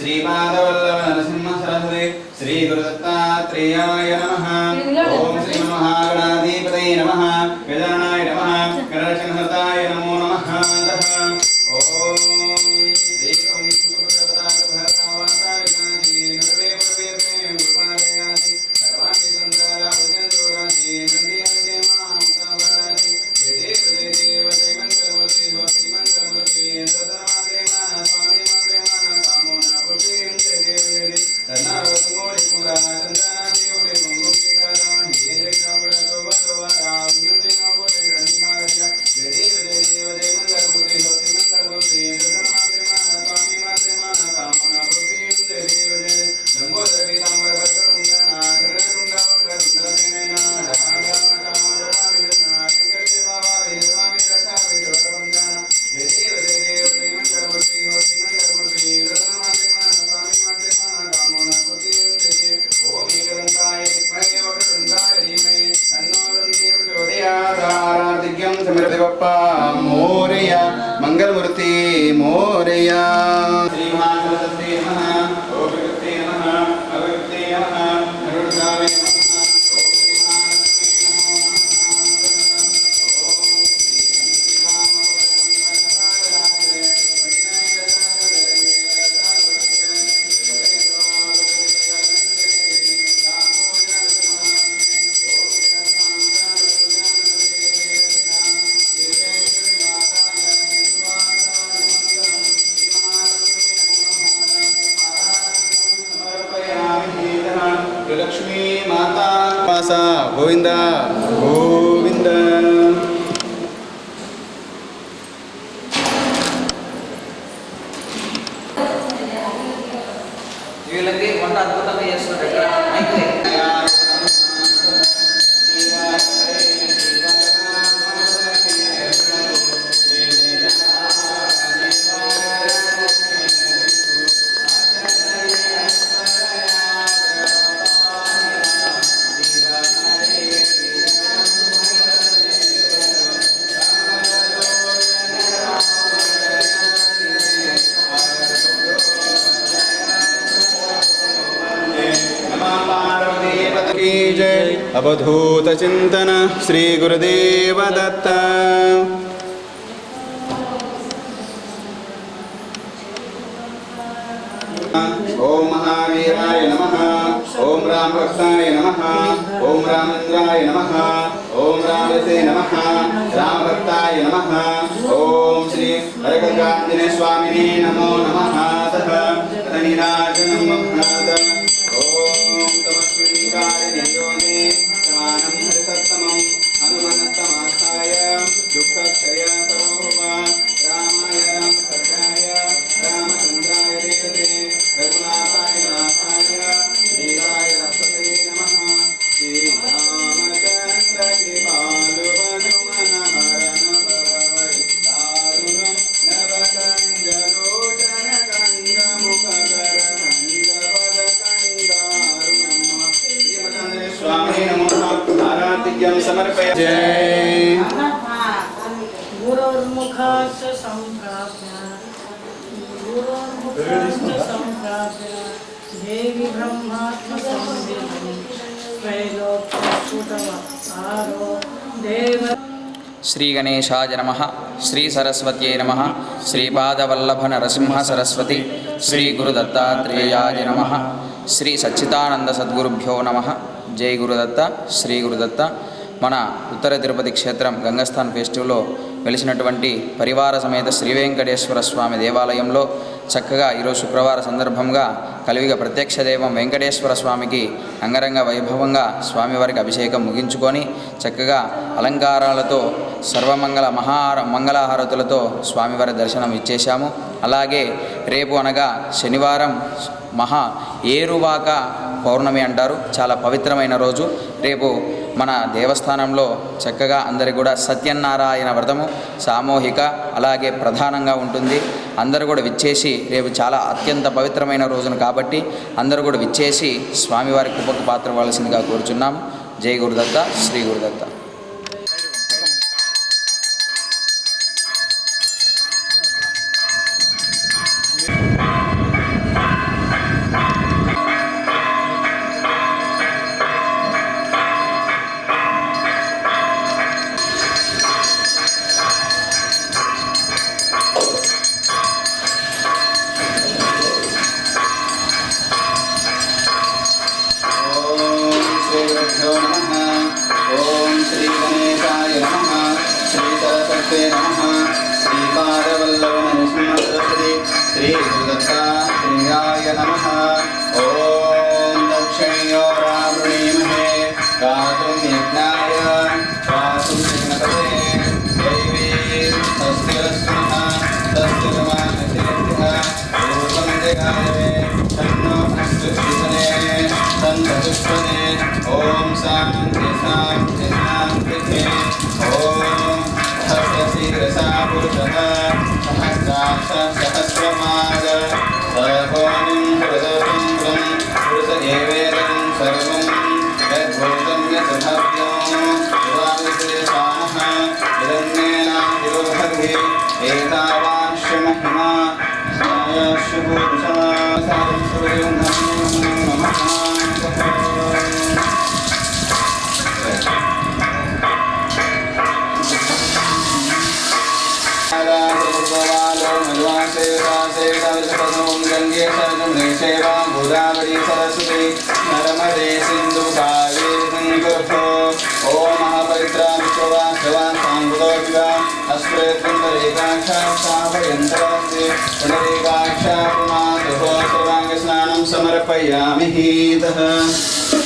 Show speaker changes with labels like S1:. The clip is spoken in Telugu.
S1: నమ నరసింహ సరస్వతి శ్రీ గురుదత్తాత్రేయాయ నమ முருகப்பா மோரையா மங்கள்முருத்தி மோரையா. వాస గోవింద గోవింద
S2: వీళ్ళకి వంట అద్భుతంగా చేస్తున్నారు ఇక్కడ మైక్
S1: అవధూతచింతన శ్రీగురుదేవదత్త ఓం మహావీరాయ నమ ఓం రామ భక్తాయ నమ ఓం రామేంద్రాయ నమ ఓం రామరసే నమ రామభక్తాయ నమ ఓం శ్రీ
S3: హరగంగాంజనేయ స్వామిని నమో నమ సహ దేవి బ్రహ్మాత్మ దేవ
S2: శ్రీ గణేశాయ నమ. శ్రీ సరస్వతీ నమ. శ్రీపాదవల్లభ నరసింహ సరస్వతి. శ్రీ గురుదత్తాత్రేయాయ నమ. శ్రీ సచ్చిదానంద సద్గురుభ్యో నమ. జై గురుదత్త శ్రీ గురుదత్త. మన ఉత్తర తిరుపతి క్షేత్రం గంగస్థాన్ ఫెస్టివల్లో వెలిసినటువంటి పరివార సమేత శ్రీ వెంకటేశ్వర స్వామి దేవాలయంలో చక్కగా ఈరోజు శుక్రవార సందర్భంగా కలివిగ ప్రత్యక్ష దైవం వెంకటేశ్వర స్వామికి అంగరంగ వైభవంగా స్వామివారికి అభిషేకం ముగించుకొని చక్కగా అలంకారాలతో సర్వమంగళ మహార మంగళహారతులతో స్వామివారి దర్శనం ఇచ్చేశాము. అలాగే రేపు అనగా శనివారం మహా ఏరువాక పౌర్ణమి అంటారు. చాలా పవిత్రమైన రోజు. రేపు మన దేవస్థానంలో చక్కగా అందరికి కూడా సత్యనారాయణ వ్రతము సామూహిక అలాగే ప్రధానంగా ఉంటుంది. అందరూ కూడా విచ్చేసి రేపు చాలా అత్యంత పవిత్రమైన రోజును కాబట్టి అందరూ కూడా విచ్చేసి స్వామివారి కృపకు పాత్ర అవ్వాల్సిందిగా కోరుచున్నాం. జై గురుదత్త శ్రీ గురుదత్త.
S1: ॐ शान्ति शान्ति शान्तिः ॐ सहस्रशीर्षा पुरुषः सहस्राक्ष सहस्रमाग गंगे सरजमुने सेवा गोदावरी सरस्वती नर्मदे सिंधु कावेरी संगतो ओम महापवित्रा विश्ववा शिवा सांगुदोर्गा अस्त्रेन्द्रेकाक्षा स्थापयन्त्रास्ति पुनरेकाक्षा पुमातुः सर्वाङ्गस्नानं समर्पयामि तः